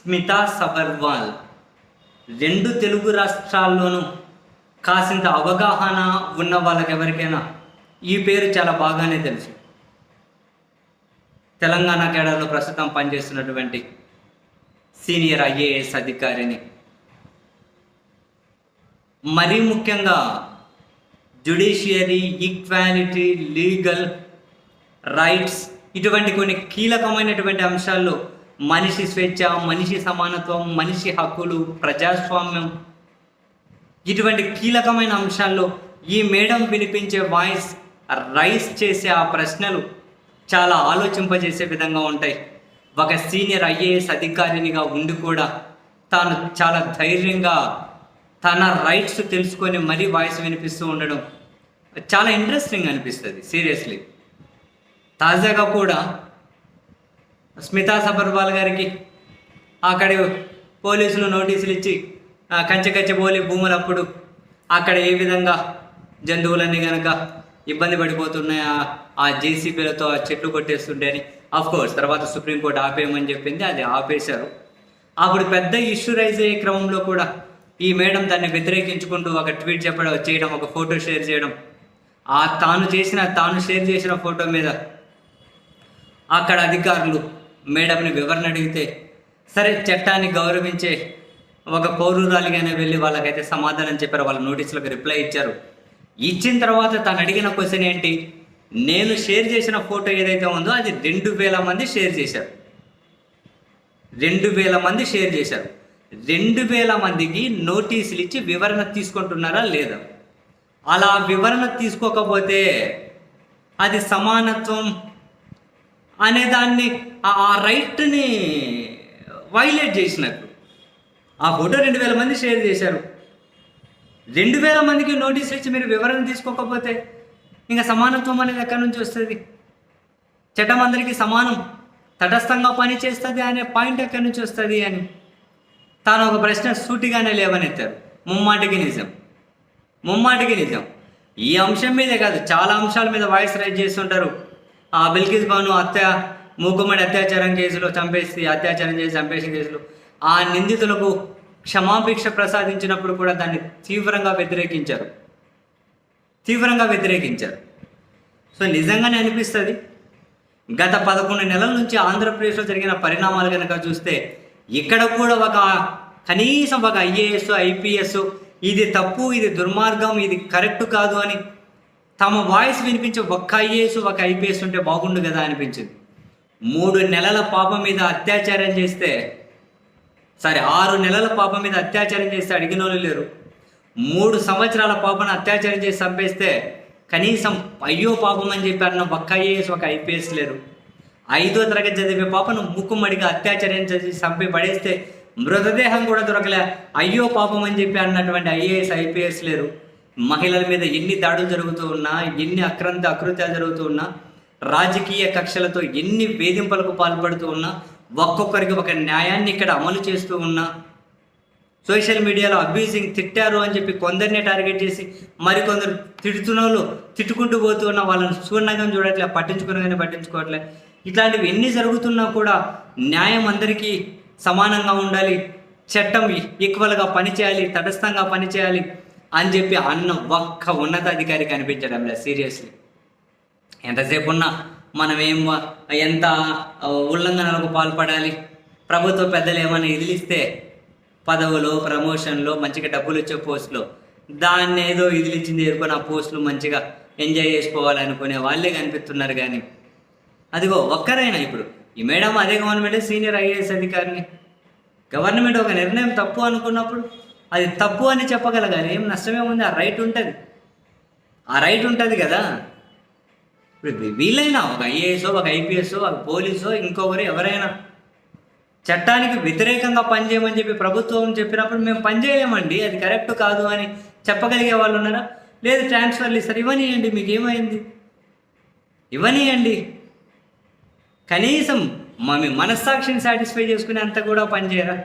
స్మితా సబర్వాల్. రెండు తెలుగు రాష్ట్రాల్లోనూ కాసింత అవగాహన ఉన్న వాళ్ళకి ఎవరికైనా ఈ పేరు చాలా బాగానే తెలుసు. తెలంగాణ కేడర్లో ప్రస్తుతం పనిచేస్తున్నటువంటి సీనియర్ ఐఏఎస్ అధికారిని. మరీ ముఖ్యంగా జుడిషియరీ ఈక్వాలిటీ లీగల్ రైట్స్ ఇటువంటి కొన్ని కీలకమైనటువంటి అంశాల్లో మనిషి స్వేచ్ఛ మనిషి సమానత్వం మనిషి హక్కులు ప్రజాస్వామ్యం. ఇటువంటి కీలకమైన అంశాల్లో ఈ మేడం వినిపించే వాయిస్ రైస్ చేసే ఆ ప్రశ్నలు చాలా ఆలోచింపజేసే విధంగా ఉంటాయి. ఒక సీనియర్ ఐఏఎస్ అధికారినిగా ఉండి కూడా తాను చాలా ధైర్యంగా తన రైట్స్ తెలుసుకొని మరీ వాయిస్ వినిపిస్తూ ఉండడం చాలా ఇంట్రెస్టింగ్ అనిపిస్తుంది సీరియస్లీ. తాజాగా కూడా స్మితా సబర్వాల్ గారికి అక్కడ పోలీసులు నోటీసులు ఇచ్చి కంచె కంచె పోలి భూములప్పుడు అక్కడ ఏ విధంగా జంతువులన్నీ కనుక ఇబ్బంది పడిపోతున్నాయి? ఆ- ఆ జేసీబీలతో ఆ చెట్లు కొట్టేస్తుంటే అని. కోర్స్ తర్వాత సుప్రీంకోర్టు ఆపేయమని చెప్పింది అది ఆపేశారు. అప్పుడు పెద్ద ఇష్యూ రైజ్ అయ్యే క్రమంలో కూడా ఈ మేడం దాన్ని వ్యతిరేకించుకుంటూ ఒక ట్వీట్ చెప్పడం చేయడం ఒక ఫోటో షేర్ చేయడం. ఆ తాను చేసిన తాను షేర్ చేసిన ఫోటో మీద అక్కడ అధికారులు మేడంని వివరణ అడిగితే సరే చట్టాన్ని గౌరవించే ఒక పౌరురాలిగానే వెళ్ళి వాళ్ళకైతే సమాధానం చెప్పారు వాళ్ళ నోటీసులకు రిప్లై ఇచ్చారు. ఇచ్చిన తర్వాత తను అడిగిన క్వశ్చన్ ఏంటి? నేను షేర్ చేసిన ఫోటో ఏదైతే ఉందో అది రెండు వేల మంది షేర్ చేశారు. రెండు వేల మంది షేర్ చేశారు. రెండు వేల మందికి నోటీసులు ఇచ్చి వివరణ తీసుకుంటున్నారా లేదా? అలా వివరణ తీసుకోకపోతే అది సమానత్వం అనే దాన్ని ఆ- రైట్ని వైలేట్ చేసినట్టు. ఆ ఫోటో రెండు వేల మంది షేర్ చేశారు. రెండు వేల మందికి నోటీసులు ఇచ్చి మీరు వివరణ తీసుకోకపోతే ఇంకా సమానత్వం అనేది ఎక్కడి నుంచి వస్తుంది? చట్టం అందరికీ సమానం. తటస్థంగా పని చేస్తుంది అనే పాయింట్ ఎక్కడి నుంచి వస్తుంది అని. తాను ఒక ప్రశ్న సూటిగానే లేవనెత్తారు. ముమ్మాటికి నిజం. ముమ్మాటికి నిజం. ఈ అంశం మీదే కాదు చాలా అంశాల మీద వాయిస్ రైజ్ చేస్తుంటారు. ఆ బిల్కిస్ బాను హత్య మూకుమ్మడి అత్యాచారం కేసులో చంపేసి అత్యాచారం చేసి చంపేసిన కేసులో ఆ నిందితులకు క్షమాభిక్ష ప్రసాదించినప్పుడు కూడా దాన్ని తీవ్రంగా వ్యతిరేకించారు. తీవ్రంగా వ్యతిరేకించారు. సో నిజంగానే అనిపిస్తుంది. గత పదకొండు నెలల నుంచి ఆంధ్రప్రదేశ్లో జరిగిన పరిణామాలు కనుక చూస్తే ఇక్కడ కూడా ఒక కనీసం ఒక ఐఏఎస్ ఐపీఎస్ ఇది తప్పు ఇది దుర్మార్గం ఇది కరెక్ట్ కాదు అని తమ వాయిస్ వినిపించే ఒక్క ఐఏఎస్ ఒక ఐపీఎస్ ఉంటే బాగుండు కదా అనిపించింది. మూడు నెలల పాప మీద అత్యాచారం చేస్తే సారీ ఆరు నెలల పాప మీద అత్యాచారం చేస్తే అడిగిన వాళ్ళు లేరు. మూడు సంవత్సరాల పాపను అత్యాచారం చేసి చంపేస్తే కనీసం అయ్యో పాపం అని చెప్పి అన్న ఒక్క ఐఏఎస్ ఒక ఐపీఎస్ లేరు. ఐదో తరగతి చదివే పాపను ముక్కుమడిగా అత్యాచారం చేసి చంపి పడేస్తే మృతదేహం కూడా దొరకలే. అయ్యో పాపం అని చెప్పి అన్నటువంటి ఐఏఎస్ ఐపీఎస్ లేరు. మహిళల మీద ఎన్ని దాడులు జరుగుతూ ఉన్నా ఎన్ని అక్రంత అకృత్యాలు జరుగుతూ ఉన్నా రాజకీయ కక్షలతో ఎన్ని వేధింపులకు పాల్పడుతూ ఉన్నా ఒక్కొక్కరికి ఒక న్యాయాన్ని ఇక్కడ అమలు చేస్తూ ఉన్నా సోషల్ మీడియాలో అబ్యూజింగ్ తిట్టారు అని చెప్పి కొందరిని టార్గెట్ చేసి మరికొందరు తిడుతున్న వాళ్ళు తిట్టుకుంటూ పోతూ ఉన్న వాళ్ళని సూర్ణంగం చూడట్లే పట్టించుకునగానే పట్టించుకోవట్లే. ఇట్లాంటివి ఎన్ని జరుగుతున్నా కూడా న్యాయం అందరికీ సమానంగా ఉండాలి చట్టం ఈక్వల్గా పనిచేయాలి తటస్థంగా పనిచేయాలి. అని చెప్పి అన్న ఒక్క ఉన్నతాధికారి కనిపించడం లేదు సీరియస్లీ ఎంతసేపు ఉన్నా మనం ఏం ఎంత ఉల్లంఘనలకు పాల్పడాలి? ప్రభుత్వ పెద్దలు ఏమైనా ఇదిలిస్తే పదవులు ప్రమోషన్లో మంచిగా డబ్బులు వచ్చే పోస్టులు దాన్ని ఏదో ఇదిలిచ్చింది ఎదుర్కొని ఆ పోస్టులు మంచిగా ఎంజాయ్ చేసుకోవాలనుకునే వాళ్ళే కనిపిస్తున్నారు కానీ అదిగో ఒక్కరైనా ఇప్పుడు. ఈ మేడం అదే గవర్నమెంట్ సీనియర్ ఐఏఎస్ అధికారిని. గవర్నమెంట్ ఒక నిర్ణయం తప్పు అనుకున్నప్పుడు అది తప్పు అని చెప్పగలగాలి. ఏం నష్టమేముంది? ఆ రైట్ ఉంటుంది. ఆ రైట్ ఉంటుంది కదా. ఇప్పుడు వీళ్ళైనా ఒక ఐఏఎస్ ఒక ఐపీఎస్ ఒక పోలీసో ఇంకొకరు ఎవరైనా చట్టానికి వ్యతిరేకంగా పనిచేయమని చెప్పి ప్రభుత్వం చెప్పినప్పుడు మేము పనిచేయలేమండి అది కరెక్ట్ కాదు అని చెప్పగలిగే వాళ్ళు ఉన్నారా? లేదు ట్రాన్స్ఫర్లు ఇస్తారు. ఇవ్వనియండి మీకు ఏమైంది ఇవ్వనియండి. కనీసం మా మీ మనస్సాక్షిని సాటిస్ఫై చేసుకునే అంత కూడా పనిచేయరా